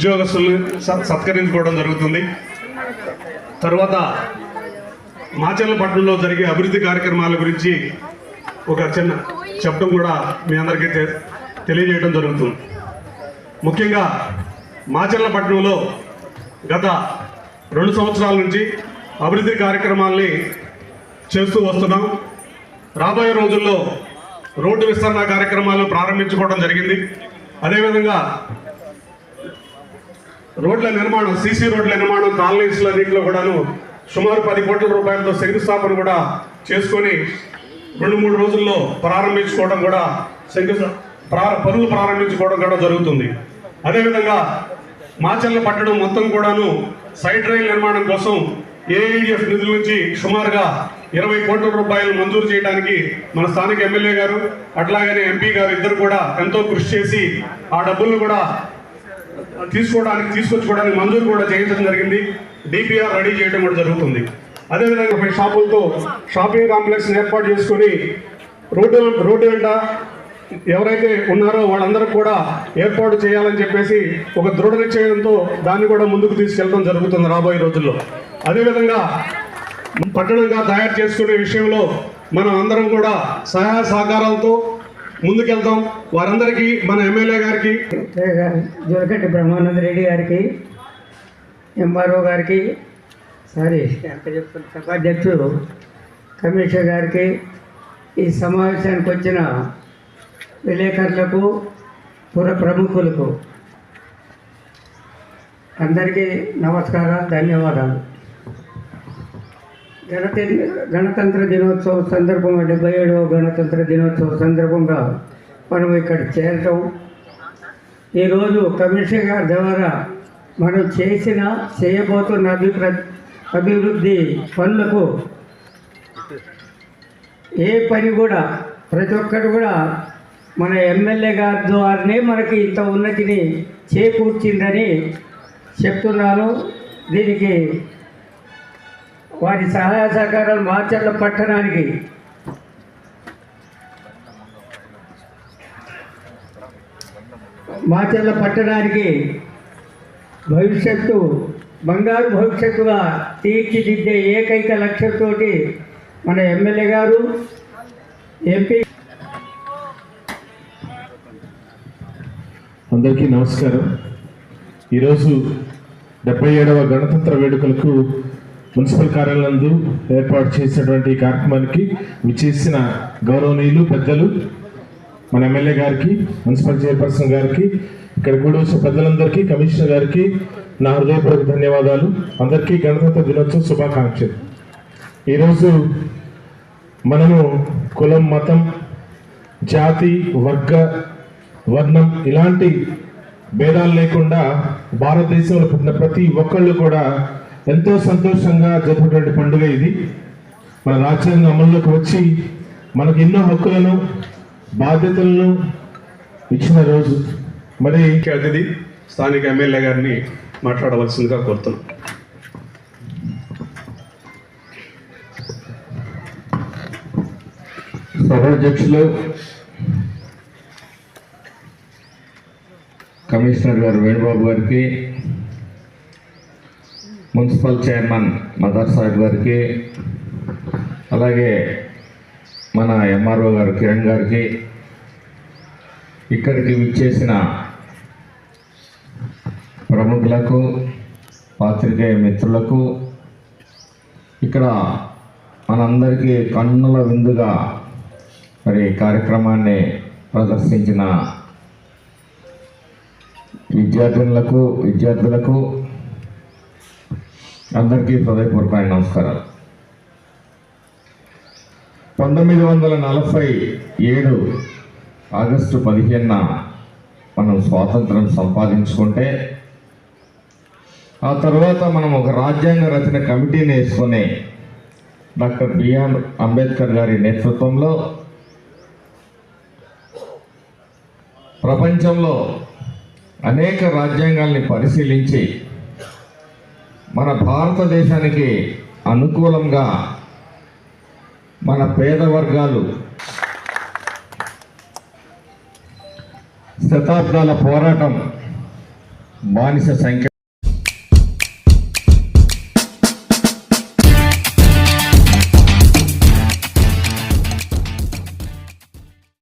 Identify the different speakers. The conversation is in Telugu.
Speaker 1: ఉద్యోగస్తులు సత్కరించుకోవడం జరుగుతుంది. తర్వాత మాచర్లపట్నంలో జరిగే అభివృద్ధి కార్యక్రమాల గురించి ఒక చిన్న చెప్పడం కూడా మీ అందరికీ తె- తెలియజేయడం జరుగుతుంది. ముఖ్యంగా మాచర్లపట్నంలో గత రెండు సంవత్సరాల నుంచి అభివృద్ధి కార్యక్రమాల్ని చేస్తూ వస్తున్నాం. రాబోయే రోజుల్లో రోడ్డు విస్తరణ కార్యక్రమాలు ప్రారంభించుకోవడం జరిగింది. అదేవిధంగా రోడ్ల నిర్మాణం సీసీ రోడ్ల నిర్మాణం కాలనీస్ల నీటిలో కూడాను సుమారు పది కోట్ల రూపాయలతో శంకుస్థాపన కూడా చేసుకొని రెండు మూడు రోజుల్లో ప్రారంభించుకోవడం కూడా శంకు పనులు ప్రారంభించుకోవడం కూడా జరుగుతుంది. అదేవిధంగా మాచర్ల పట్టణం మొత్తం కూడాను సైడ్ రైల్ నిర్మాణం కోసం ఏఐడిఎఫ్ నిధుల నుంచి సుమారుగా ఇరవై కోట్ల రూపాయలు మంజూరు చేయడానికి మన స్థానిక ఎమ్మెల్యే గారు అట్లాగనే ఎంపీ గారు ఇద్దరు కూడా ఎంతో కృషి చేసి ఆ డబ్బులను కూడా తీసుకోవడానికి తీసుకొచ్చుకోవడానికి మంజూరు కూడా చేయించడం జరిగింది. డిపిఆర్ రెడీ చేయడం కూడా జరుగుతుంది. అదేవిధంగా పై షాపులతో షాపింగ్ కాంప్లెక్స్ ఏర్పాటు చేసుకొని రోడ్డు రోడ్డు వెంట ఎవరైతే ఉన్నారో వాళ్ళందరూ కూడా ఏర్పాటు చేయాలని చెప్పేసి ఒక దృఢ నిశ్చయంతో దాన్ని కూడా ముందుకు తీసుకెళ్ళడం జరుగుతుంది రాబోయే రోజుల్లో. అదేవిధంగా పట్టణంగా తయారు చేసుకునే విషయంలో మనం అందరం కూడా సహాయ సహకారాలతో ముందుకెళ్తాం వారందరికీ మన ఎమ్మెల్యే గారికి.
Speaker 2: జోరకట్టి బ్రహ్మానంద రెడ్డి గారికి ఎంఆర్ఓ గారికి సారీ ఎంత చెప్తున్నా సభాధ్యక్షుడు కమిషనర్ గారికి ఈ సమావేశానికి వచ్చిన విలేకరులకు పుర ప్రముఖులకు అందరికీ నమస్కారాలు ధన్యవాదాలు. గణత గణతంత్ర దినోత్సవం సందర్భంగా డెబ్బై ఏడవ గణతంత్ర దినోత్సవం సందర్భంగా మనం ఇక్కడ చేరటం. ఈరోజు కమిషన్ గారి ద్వారా మనం చేసిన చేయబోతున్న అభిప్ర అభివృద్ధి పనులకు ఏ పని కూడా ప్రతి ఒక్కరు కూడా మన ఎమ్మెల్యే గారి ద్వారానే మనకి ఇంత ఉన్నతిని చేకూర్చిందని చెప్తున్నాను. దీనికి వారి సహాయ సహకారాలు మార్చర్ల పట్టణానికి. మాచర్ల పట్టణానికి భవిష్యత్తు బంగారు భవిష్యత్తుగా తీర్చిదిద్దే ఏకైక లక్ష్యంతో మన ఎమ్మెల్యే గారు ఎంపీ
Speaker 3: అందరికీ నమస్కారం. ఈరోజు డెబ్బై ఏడవ గణతంత్ర వేడుకలకు మున్సిపల్ కార్యాలయందు ఏర్పాటు చేసినటువంటి కార్యక్రమానికి విచ్చేసిన గౌరవనీయులు పెద్దలు మన ఎమ్మెల్యే గారికి మున్సిపల్ చైర్పర్సన్ గారికి ఇక్కడ కూడా వచ్చిన పెద్దలందరికీ కమిషనర్ గారికి నా హృదయపూర్వక ధన్యవాదాలు. అందరికీ గణతంత్ర దినోత్సవ శుభాకాంక్షలు. ఈరోజు మనము కులం మతం జాతి వర్గ వర్ణం ఇలాంటి భేదాలు లేకుండా భారతదేశంలో పుట్టిన ప్రతి ఒక్కళ్ళు కూడా ఎంతో సంతోషంగా జరుపుకునే పండుగ ఇది. మన రాజ్యాంగం అమల్లోకి వచ్చి మనకు ఎన్నో హక్కులను బాధ్యతలను ఇచ్చిన రోజు. మరి
Speaker 1: అతిథి స్థానిక ఎమ్మెల్యే గారిని మాట్లాడవలసిందిగా కోరుతున్నాం.
Speaker 4: సభాధ్యక్షులు కమిషనర్ గారు వేణుబాబు గారికి మున్సిపల్ చైర్మన్ మదర్ సాహెబ్ గారికి అలాగే మన ఎంఆర్ఓ గారు కిరణ్ గారికి ఇక్కడికి విచ్చేసిన ప్రముఖులకు పాత్రికేయ మిత్రులకు ఇక్కడ మనందరికీ కన్నుల విందుగా మరి కార్యక్రమాన్ని ప్రదర్శించిన విద్యార్థినులకు విద్యార్థులకు అందరికీ హృదయపూర్వకమైన నమస్కారాలు. పంతొమ్మిది వందల నలభై ఏడు ఆగస్టు పదిహేనున మనం స్వాతంత్రం సంపాదించుకుంటే ఆ తర్వాత మనం ఒక రాజ్యాంగ రచన కమిటీని వేసుకొని డాక్టర్ బిఆర్ అంబేద్కర్ గారి నేతృత్వంలో ప్రపంచంలో అనేక రాజ్యాంగాల్ని పరిశీలించి మన భారతదేశానికి అనుకూలంగా మన పేద వర్గాలు శతాబ్దాల పోరాటం బానిస సంఖ్య